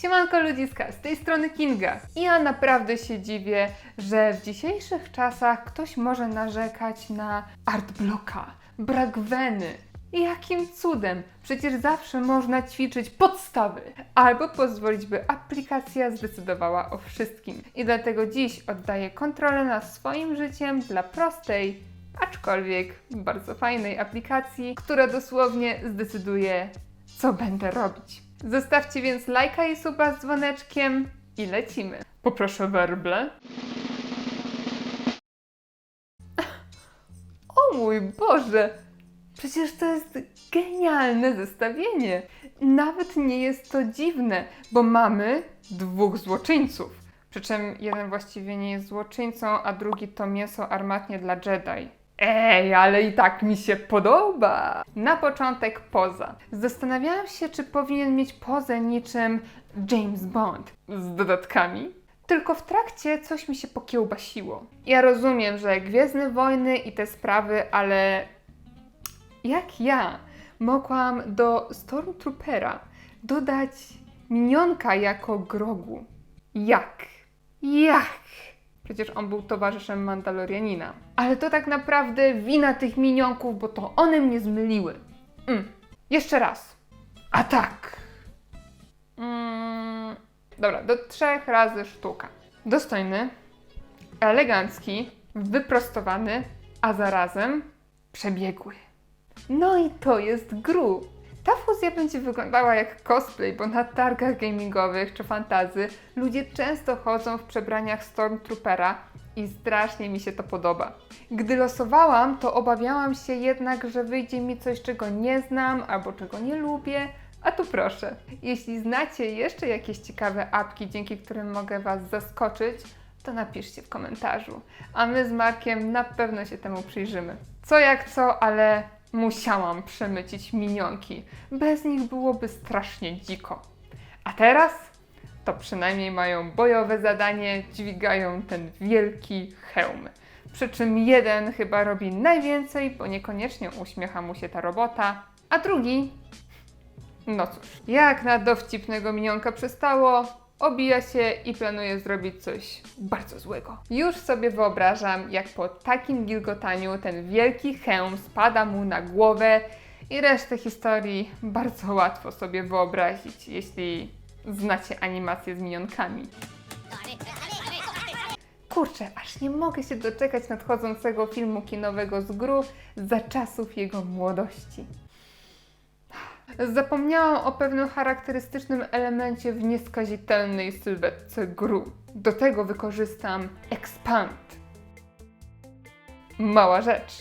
Siemanko ludziska, z tej strony Kinga. I ja naprawdę się dziwię, że w dzisiejszych czasach ktoś może narzekać na artblocka, brak weny. Jakim cudem? Przecież zawsze można ćwiczyć podstawy, albo pozwolić, by aplikacja zdecydowała o wszystkim. I dlatego dziś oddaję kontrolę nad swoim życiem dla prostej, aczkolwiek bardzo fajnej aplikacji, która dosłownie zdecyduje, co będę robić. Zostawcie więc lajka i suba z dzwoneczkiem i lecimy. Poproszę werble. O mój Boże! Przecież to jest genialne zestawienie. Nawet nie jest to dziwne, bo mamy dwóch złoczyńców. Przy czym jeden właściwie nie jest złoczyńcą, a drugi to mięso armatnie dla Jedi. Ej, ale i tak mi się podoba. Na początek poza. Zastanawiałam się, czy powinien mieć pozę niczym James Bond z dodatkami. Tylko w trakcie coś mi się pokiełbasiło. Ja rozumiem, że Gwiezdne Wojny i te sprawy, ale jak ja mogłam do Stormtroopera dodać minionka jako grogu? Jak? Jak? Przecież on był towarzyszem Mandalorianina. Ale to tak naprawdę wina tych minionków, bo to one mnie zmyliły. Mm. Jeszcze raz. Atak! Mm. Dobra, do trzech razy sztuka. Dostojny, elegancki, wyprostowany, a zarazem przebiegły. No i to jest Gru. Ta fuzja będzie wyglądała jak cosplay, bo na targach gamingowych czy fantazy ludzie często chodzą w przebraniach Stormtroopera i strasznie mi się to podoba. Gdy losowałam, to obawiałam się jednak, że wyjdzie mi coś, czego nie znam albo czego nie lubię, a tu proszę. Jeśli znacie jeszcze jakieś ciekawe apki, dzięki którym mogę Was zaskoczyć, to napiszcie w komentarzu. A my z Markiem na pewno się temu przyjrzymy. Co jak co, ale musiałam przemycić minionki. Bez nich byłoby strasznie dziko. A teraz to przynajmniej mają bojowe zadanie, dźwigają ten wielki hełm. Przy czym jeden chyba robi najwięcej, bo niekoniecznie uśmiecha mu się ta robota, a drugi no cóż, jak na dowcipnego minionka przystało, obija się i planuje zrobić coś bardzo złego. Już sobie wyobrażam, jak po takim gilgotaniu ten wielki hełm spada mu na głowę i resztę historii bardzo łatwo sobie wyobrazić, jeśli znacie animację z minionkami. Kurczę, aż nie mogę się doczekać nadchodzącego filmu kinowego z Gru za czasów jego młodości. Zapomniałam o pewnym charakterystycznym elemencie w nieskazitelnej sylwetce gru. Do tego wykorzystam expand. Mała rzecz,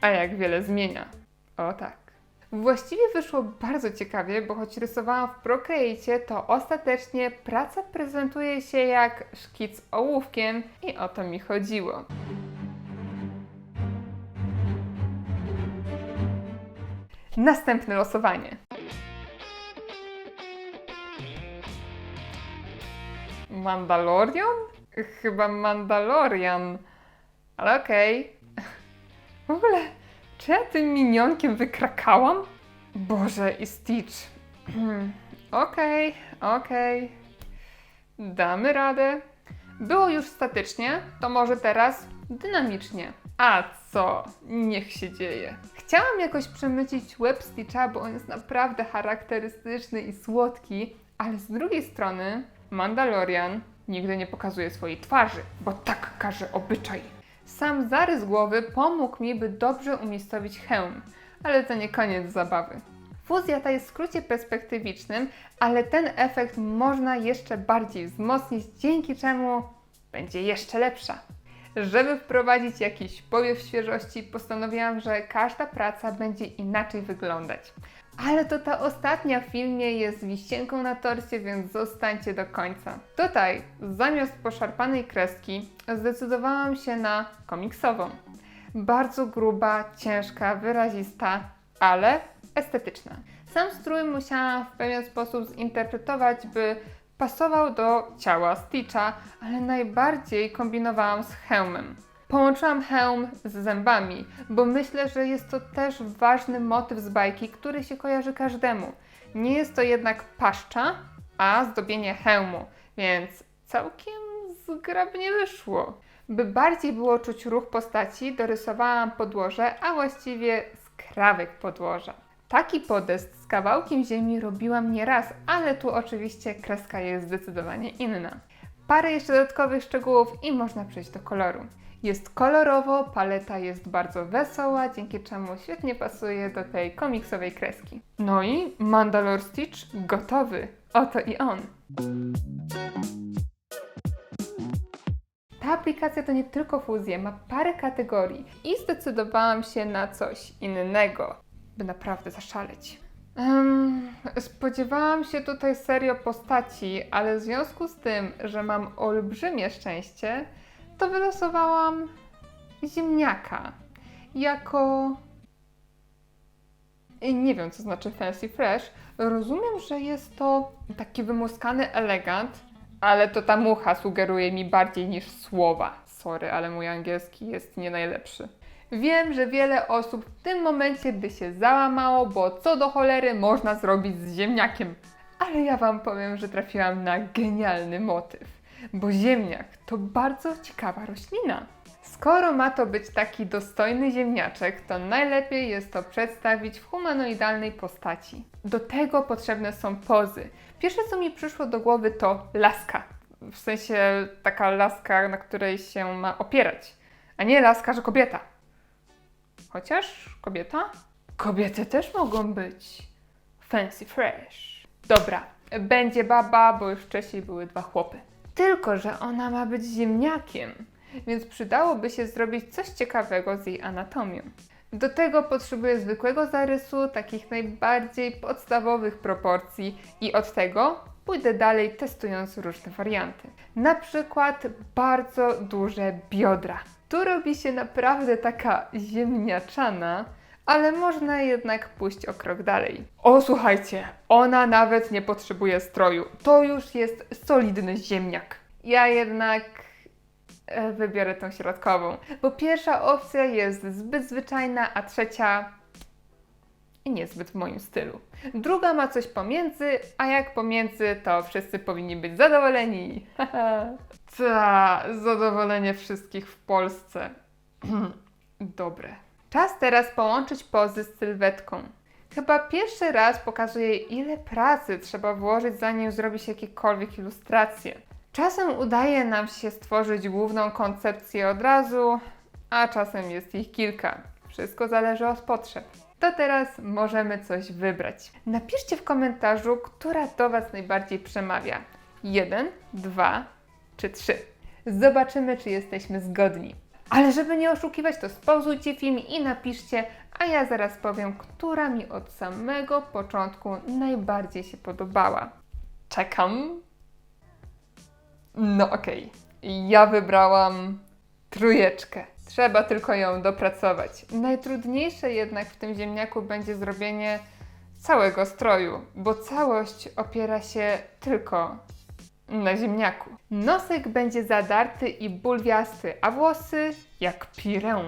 a jak wiele zmienia. O tak. Właściwie wyszło bardzo ciekawie, bo choć rysowałam w Procreate, to ostatecznie praca prezentuje się jak szkic ołówkiem i o to mi chodziło. Następne losowanie. Mandalorian? Chyba Mandalorian. Ale okej. W ogóle, czy ja tym minionkiem wykrakałam? Boże, i Stitch. Okej, okej. Damy radę. Było już statycznie, to może teraz dynamicznie. A co? Niech się dzieje. Chciałam jakoś przemycić łeb Stitcha, bo on jest naprawdę charakterystyczny i słodki, ale z drugiej strony Mandalorian nigdy nie pokazuje swojej twarzy, bo tak każe obyczaj. Sam zarys głowy pomógł mi, by dobrze umiejscowić hełm, ale to nie koniec zabawy. Fuzja ta jest w skrócie perspektywicznym, ale ten efekt można jeszcze bardziej wzmocnić, dzięki czemu będzie jeszcze lepsza. Żeby wprowadzić jakiś powiew świeżości, postanowiłam, że każda praca będzie inaczej wyglądać. Ale to ta ostatnia w filmie jest wisienką na torcie, więc zostańcie do końca. Tutaj, zamiast poszarpanej kreski, zdecydowałam się na komiksową. Bardzo gruba, ciężka, wyrazista, ale estetyczna. Sam strój musiałam w pewien sposób zinterpretować, by pasował do ciała Stitcha, ale najbardziej kombinowałam z hełmem. Połączyłam hełm z zębami, bo myślę, że jest to też ważny motyw z bajki, który się kojarzy każdemu. Nie jest to jednak paszcza, a zdobienie hełmu, więc całkiem zgrabnie wyszło. By bardziej było czuć ruch postaci, dorysowałam podłoże, a właściwie skrawek podłoża. Taki podest z kawałkiem ziemi robiłam nieraz, ale tu oczywiście kreska jest zdecydowanie inna. Parę jeszcze dodatkowych szczegółów i można przejść do koloru. Jest kolorowo, paleta jest bardzo wesoła, dzięki czemu świetnie pasuje do tej komiksowej kreski. No i Mandalore Stitch gotowy. Oto i on. Ta aplikacja to nie tylko fuzje, ma parę kategorii i zdecydowałam się na coś innego, by naprawdę zaszaleć. Em, spodziewałam się tutaj serio postaci, ale w związku z tym, że mam olbrzymie szczęście, to wylosowałam ziemniaka jako. Nie wiem, co znaczy fancy fresh. Rozumiem, że jest to taki wymuskany elegant, ale to ta mucha sugeruje mi bardziej niż słowa. Sorry, ale mój angielski jest nie najlepszy. Wiem, że wiele osób w tym momencie by się załamało, bo co do cholery można zrobić z ziemniakiem. Ale ja Wam powiem, że trafiłam na genialny motyw, bo ziemniak to bardzo ciekawa roślina. Skoro ma to być taki dostojny ziemniaczek, to najlepiej jest to przedstawić w humanoidalnej postaci. Do tego potrzebne są pozy. Pierwsze co mi przyszło do głowy to laska. W sensie taka laska, na której się ma opierać, a nie laska, że kobieta. Chociaż kobieta? Kobiety też mogą być fancy fresh. Dobra, będzie baba, bo już wcześniej były dwa chłopy. Tylko, że ona ma być ziemniakiem, więc przydałoby się zrobić coś ciekawego z jej anatomią. Do tego potrzebuję zwykłego zarysu, takich najbardziej podstawowych proporcji i od tego pójdę dalej testując różne warianty. Na przykład bardzo duże biodra. Tu robi się naprawdę taka ziemniaczana, ale można jednak pójść o krok dalej. O, słuchajcie, ona nawet nie potrzebuje stroju. To już jest solidny ziemniak. Ja jednak e, wybiorę tą środkową, bo pierwsza opcja jest zbyt zwyczajna, a trzecia niezbyt w moim stylu. Druga ma coś pomiędzy, a jak pomiędzy, to wszyscy powinni być zadowoleni. Ta, zadowolenie wszystkich w Polsce. Dobre. Czas teraz połączyć pozy z sylwetką. Chyba pierwszy raz pokazuję, ile pracy trzeba włożyć, zanim zrobi się jakiekolwiek ilustracje. Czasem udaje nam się stworzyć główną koncepcję od razu, a czasem jest ich kilka. Wszystko zależy od potrzeb. To teraz możemy coś wybrać. Napiszcie w komentarzu, która do Was najbardziej przemawia. Jeden, dwa czy trzy. Zobaczymy, czy jesteśmy zgodni. Ale żeby nie oszukiwać, to spauzujcie film i napiszcie, a ja zaraz powiem, która mi od samego początku najbardziej się podobała. Czekam. No okej. Ja wybrałam trójeczkę. Trzeba tylko ją dopracować. Najtrudniejsze jednak w tym ziemniaku będzie zrobienie całego stroju, bo całość opiera się tylko na ziemniaku. Nosek będzie zadarty i bulwiasty, a włosy jak pirę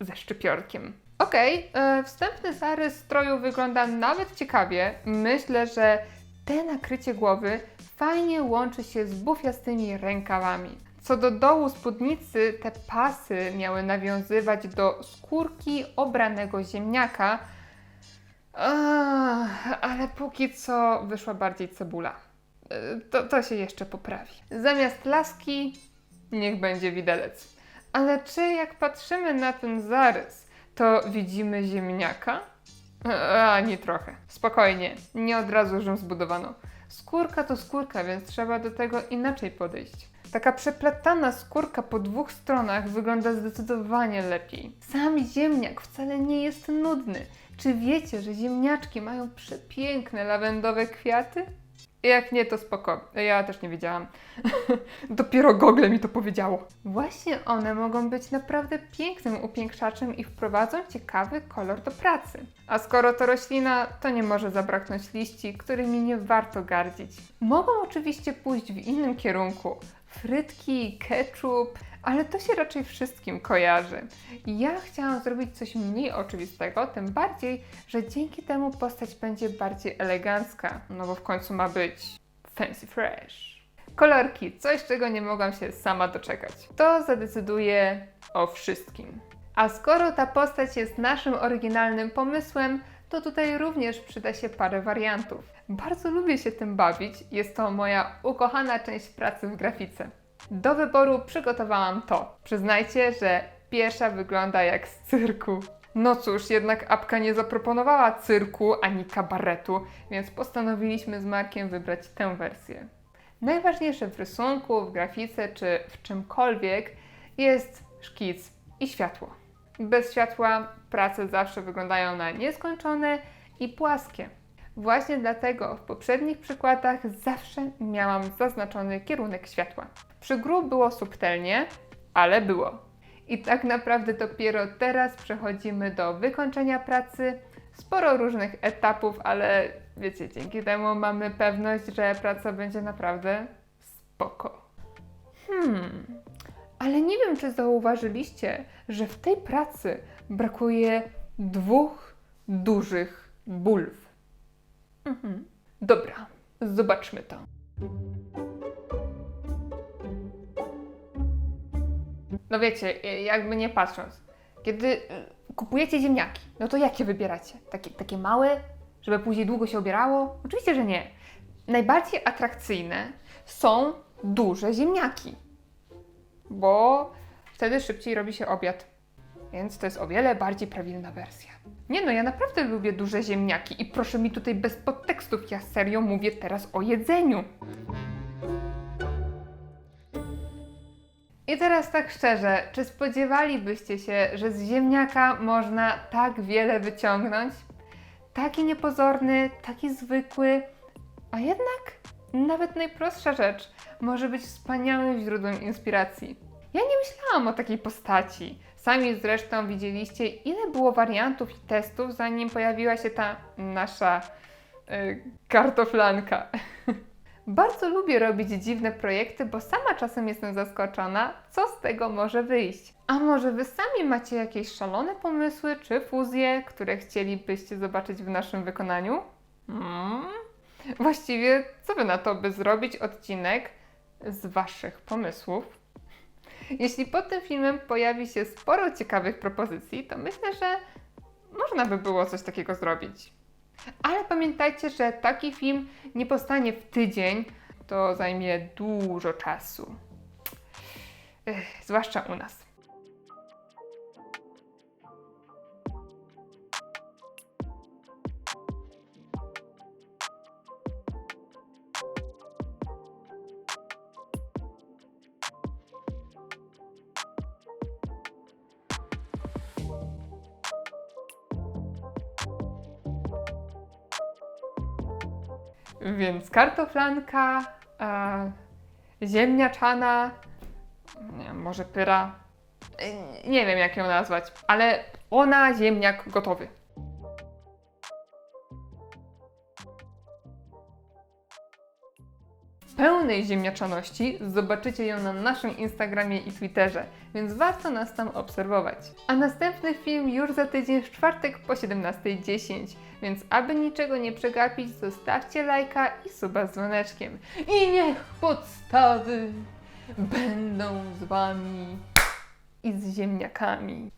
ze szczypiorkiem. Okej, e, wstępny zarys stroju wygląda nawet ciekawie. Myślę, że te nakrycie głowy fajnie łączy się z bufiastymi rękawami. Co do dołu spódnicy, te pasy miały nawiązywać do skórki obranego ziemniaka, Ach, ale póki co wyszła bardziej cebula. To, to się jeszcze poprawi. Zamiast laski, niech będzie widelec. Ale czy jak patrzymy na ten zarys, to widzimy ziemniaka? E, Ani trochę. Spokojnie, nie od razu Rzym zbudowano. Skórka to skórka, więc trzeba do tego inaczej podejść. Taka przeplatana skórka po dwóch stronach wygląda zdecydowanie lepiej. Sam ziemniak wcale nie jest nudny. Czy wiecie, że ziemniaczki mają przepiękne lawendowe kwiaty? Jak nie, to spoko. Ja też nie wiedziałam. Dopiero Google mi to powiedziało. Właśnie one mogą być naprawdę pięknym upiększaczem i wprowadzą ciekawy kolor do pracy. A skoro to roślina, to nie może zabraknąć liści, którymi nie warto gardzić. Mogą oczywiście pójść w innym kierunku. Frytki, ketchup, ale to się raczej wszystkim kojarzy. Ja chciałam zrobić coś mniej oczywistego, tym bardziej, że dzięki temu postać będzie bardziej elegancka, no bo w końcu ma być Fancy Fresh. Kolorki, coś czego nie mogłam się sama doczekać. To zadecyduje o wszystkim. A skoro ta postać jest naszym oryginalnym pomysłem, to tutaj również przyda się parę wariantów. Bardzo lubię się tym bawić, jest to moja ukochana część pracy w grafice. Do wyboru przygotowałam to. Przyznajcie, że pierwsza wygląda jak z cyrku. No cóż, jednak apka nie zaproponowała cyrku ani kabaretu, więc postanowiliśmy z Markiem wybrać tę wersję. Najważniejsze w rysunku, w grafice czy w czymkolwiek jest szkic i światło. Bez światła prace zawsze wyglądają na nieskończone i płaskie. Właśnie dlatego w poprzednich przykładach zawsze miałam zaznaczony kierunek światła. Przy gru było subtelnie, ale było. I tak naprawdę dopiero teraz przechodzimy do wykończenia pracy. Sporo różnych etapów, ale wiecie, dzięki temu mamy pewność, że praca będzie naprawdę spoko. Hmm, ale nie wiem, czy zauważyliście, że w tej pracy brakuje dwóch dużych bulw. Mhm. Dobra, zobaczmy to. No wiecie, jakby nie patrząc, kiedy y, kupujecie ziemniaki, no to jakie wybieracie? Takie, takie małe, żeby później długo się obierało? Oczywiście, że nie. Najbardziej atrakcyjne są duże ziemniaki, bo wtedy szybciej robi się obiad. Więc to jest o wiele bardziej prawilna wersja. Nie no, ja naprawdę lubię duże ziemniaki i proszę mi tutaj bez podtekstów, ja serio mówię teraz o jedzeniu. Teraz tak szczerze, czy spodziewalibyście się, że z ziemniaka można tak wiele wyciągnąć? Taki niepozorny, taki zwykły, a jednak nawet najprostsza rzecz może być wspaniałym źródłem inspiracji. Ja nie myślałam o takiej postaci. Sami zresztą widzieliście, ile było wariantów i testów, zanim pojawiła się ta nasza y, kartoflanka. Bardzo lubię robić dziwne projekty, bo sama czasem jestem zaskoczona, co z tego może wyjść. A może wy sami macie jakieś szalone pomysły czy fuzje, które chcielibyście zobaczyć w naszym wykonaniu? Hmm? Właściwie, co wy na to, by zrobić odcinek z waszych pomysłów? Jeśli pod tym filmem pojawi się sporo ciekawych propozycji, to myślę, że można by było coś takiego zrobić. Ale pamiętajcie, że taki film nie powstanie w tydzień, to zajmie dużo czasu. Ech, zwłaszcza u nas. Więc kartoflanka, e, ziemniaczana, nie może pyra. E, Nie wiem, jak ją nazwać, ale ona ziemniak gotowy. Pełnej ziemniaczaności zobaczycie ją na naszym Instagramie i Twitterze, więc warto nas tam obserwować. A następny film już za tydzień w czwartek po 17.10, więc aby niczego nie przegapić, zostawcie lajka i suba z dzwoneczkiem. I niech podstawy będą z Wami i z ziemniakami.